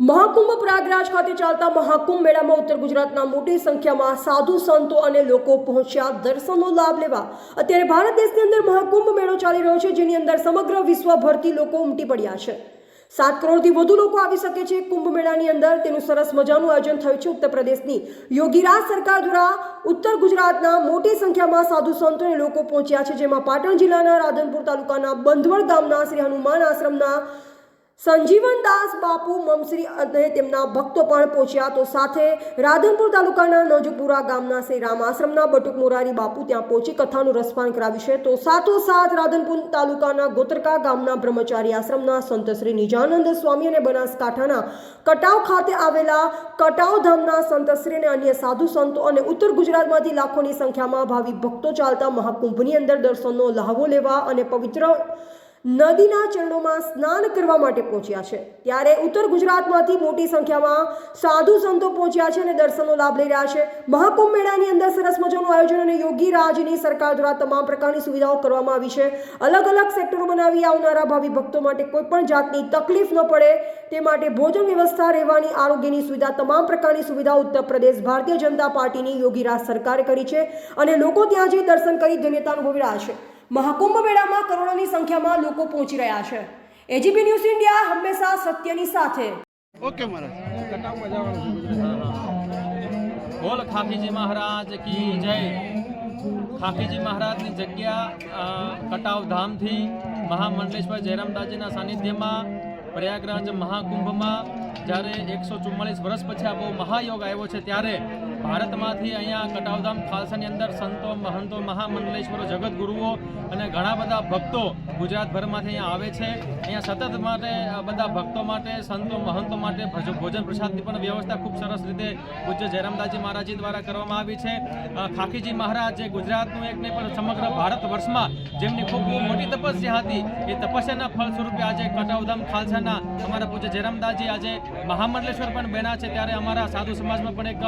મહાકુંભ પ્રયાગરાજ ખાતે ચાલતા મહાકુંભ મેળામાં ઉત્તર ગુજરાતના મોટી સંખ્યામાં સાધુ સંતો અને લોકો પહોંચ્યા. દર્શનનો લાભ લેવા અત્યારે ભારત દેશની અંદર મહાકુંભ મેળો ચાલી રહ્યો છે, જેની અંદર સમગ્ર વિશ્વભરથી લોકો ઉમટી પડ્યા છે. સાત કરોડથી વધુ લોકો આવી શકે છે કુંભ મેળાની અંદર. તેનું સરસ મજાનું આયોજન થયું છે ઉત્તર પ્રદેશની યોગીરાજ સરકાર દ્વારા ઉત્તર ગુજરાતના મોટી સંખ્યામાં સાધુ સંતો લોકો પહોંચ્યા છે, જેમાં પાટણ જિલ્લાના રાધનપુર તાલુકાના બંધવડ ગામના શ્રી હનુમાન આશ્રમના સંજીવનદાસ બાપુ મમશ્રી અને તેમના ભક્તો પણ પહોંચ્યા તો સાથે રાધનપુર તાલુકાના નવજપુરા ગામના શ્રી રામ આશ્રમના બટુક મોરારી બાપુ ત્યાં પહોંચી કથાનું રસપાન કરાવ્યું છે. તો સાથોસાથ રાધનપુર તાલુકાના ગોતરકા ગામના બ્રહ્મચારી આશ્રમના સંત શ્રી નિજાનંદ સ્વામી અને બનાસકાંઠાના કટાવ ખાતે આવેલા કટાવ ધામના સંતશ્રી અને અન્ય સાધુ સંતો અને ઉત્તર ગુજરાતમાંથી લાખોની સંખ્યામાં ભાવિ ભક્તો ચાલતા મહાકુંભની અંદર દર્શનનો લહાવો લેવા અને પવિત્ર નદીના ચરણોમાં સ્નાન કરવા માટે પહોંચ્યા છે. ત્યારે ઉત્તર ગુજરાતમાંથી મોટી સંખ્યામાં સાધુ સંતો પહોંચ્યા છે અને દર્શનનો લાભ લઈ રહ્યા છે. મહાકુંભ મેળાની અંદર સરસ મજાનું આયોજન અને યોગી રાજની સરકાર દ્વારા તમામ પ્રકારની સુવિધાઓ કરવામાં આવી છે. અલગ અલગ સેક્ટરો બનાવી આવનારા ભાવિ ભક્તો માટે કોઈ પણ જાતની તકલીફ ન પડે. તે માટે ભોજન વ્યવસ્થા, રહેવાની આરોગ્યની સુવિધા, તમામ પ્રકારની સુવિધા ઉત્તર પ્રદેશ ભારતીય જનતા પાર્ટીની યોગી રાજ સરકારે કરી છે અને લોકો ત્યાં જઈ દર્શન કરી ધન્યતા અનુભવી રહ્યા છે. મહાકુંભ મેળામાં કરોડોની સંખ્યામાં લોકો પહોંચી રહ્યા છે. એજીપી ન્યૂઝ ઇન્ડિયા હંમેશા સત્યની સાથે. ઓકે બોલ ખાખીજી મહારાજ કી જય. ખાખીજી મહારાજની જગ્યા કટાવ ધામથી મહામંડલેશ્વર જયરામદાસજીના સાનિધ્યમાં પ્રયાગરાજ મહાકુંભમાં જ્યારે એકસો ચુમ્માલીસ વર્ષ પછી આ બહુ મહાયોગ આવ્યો છે, ત્યારે ભારતમાંથી અહીંયા કટાવધામ ખાલસાની અંદર સંતો, મહંતો, મહામંડલેશ્વરો જગતગુરુઓ અને ઘણા બધા ભક્તો ગુજરાતભરમાંથી અહીંયા આવે છે. અહીંયા સતત માટે બધા ભક્તો માટે, સંતો, મહંતો માટે ભજ- ભોજન પ્રસાદની પણ વ્યવસ્થા ખૂબ સરસ રીતે પૂજ્ય જયરામદાસજી મહારાજજી દ્વારા કરવામાં આવી છે. ખાખીજી મહારાજ જે ગુજરાતનું એક નહીં, પણ સમગ્ર ભારત વર્ષમાં જેમની ખૂબ મોટી તપસ્યા હતી, એ તપસ્યાના ફળ સ્વરૂપે આજે કટાવધામ ખાલસાના અમારા પૂજ્ય જયરામદાસજી આજે મહામંડલેશ્વર પણ બન્યા છે ત્યારે અમારા સાધુ સમાજમાં પણ એક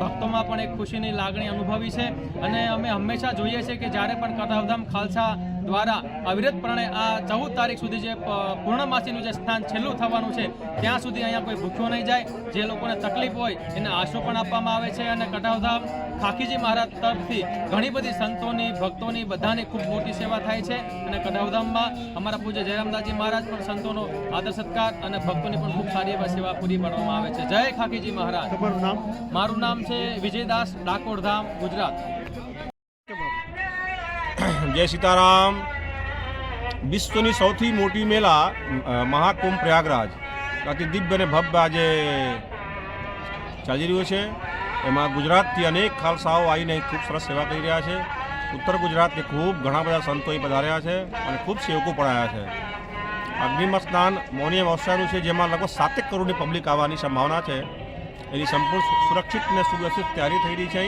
ભક્તોમાં પણ એક ખુશીની લાગણી અનુભવી છે. અને અમે હંમેશા જોઈએ છીએ કે જ્યારે પણ કટાવધામ ખાલસા દ્વારા અવિરતપણે આ ચૌદ તારીખ સુધી જે પૂર્ણમાસીનું જે સ્થાન છેલ્લું થવાનું છે ત્યાં સુધી અહીંયા કોઈ ભૂખ્યો નહીં જાય. જે લોકોને તકલીફ હોય એને આશરો પણ આપવામાં આવે છે અને કટાવધામ ખાખીજી મહારાજ તરફથી ઘણી બધી સંતોની ભક્તોની બધાની ખૂબ મોટી સેવા થાય છે. અને કટાવધામમાં અમારા પૂજ્ય જયરામદાસજી મહારાજ પણ સંતોનો આદર સત્કાર અને ભક્તોની પણ ખૂબ સારી એવા સેવા પૂરી પાડવામાં આવે છે. જય ખાખીજી મહારાજ. મારું નામ છે વિજયદાસ ડાકોરધામ ગુજરાત. જય સીતારામ. વિશ્વની સૌથી મોટી મેળા મહાકુંભ પ્રયાગરાજ. અતિ દિવ્ય અને ભવ્ય આજે ચાલી રહ્યો છે. એમાં ગુજરાતથી અનેક ખાલસાઓ આવીને ખૂબ સરસ સેવા કરી રહ્યા છે. ઉત્તર ગુજરાતથી ખૂબ ઘણા બધા સંતોએ પધાર્યા છે અને ખૂબ સેવકો પણ આવ્યા છે. અગ્નિમાં સ્નાન મૌનિયમ અવસરનું છે, જેમાં લગભગ સાતેક કરોડની પબ્લિક આવવાની સંભાવના છે. એની સંપૂર્ણ સુરક્ષિત અને સુવ્યવસ્થિત તૈયારી થઈ રહી છે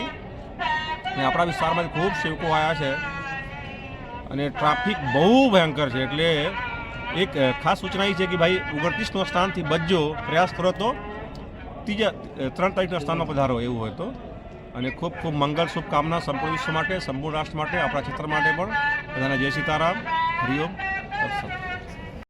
અને આપણા વિસ્તારમાં ખૂબ સેવકો આવ્યા છે. અને ટ્રાફિક બહુ ભયંકર છે એટલે એક ખાસ સૂચના એ છે કે ભાઈ ઓગણત્રીસનો સ્થાનથી બચજો, પ્રયાસ કરો તો. ત્રીજા ત્રણ તારીખના સ્થાનમાં પધારો એવું હોય તો. અને ખૂબ ખૂબ મંગળ શુભકામના સંપૂર્ણ વિશ્વ માટે, સંપૂર્ણ રાષ્ટ્ર માટે, આપણા ક્ષેત્ર માટે પણ. બધાને જય સીતારામ. હરિઓમ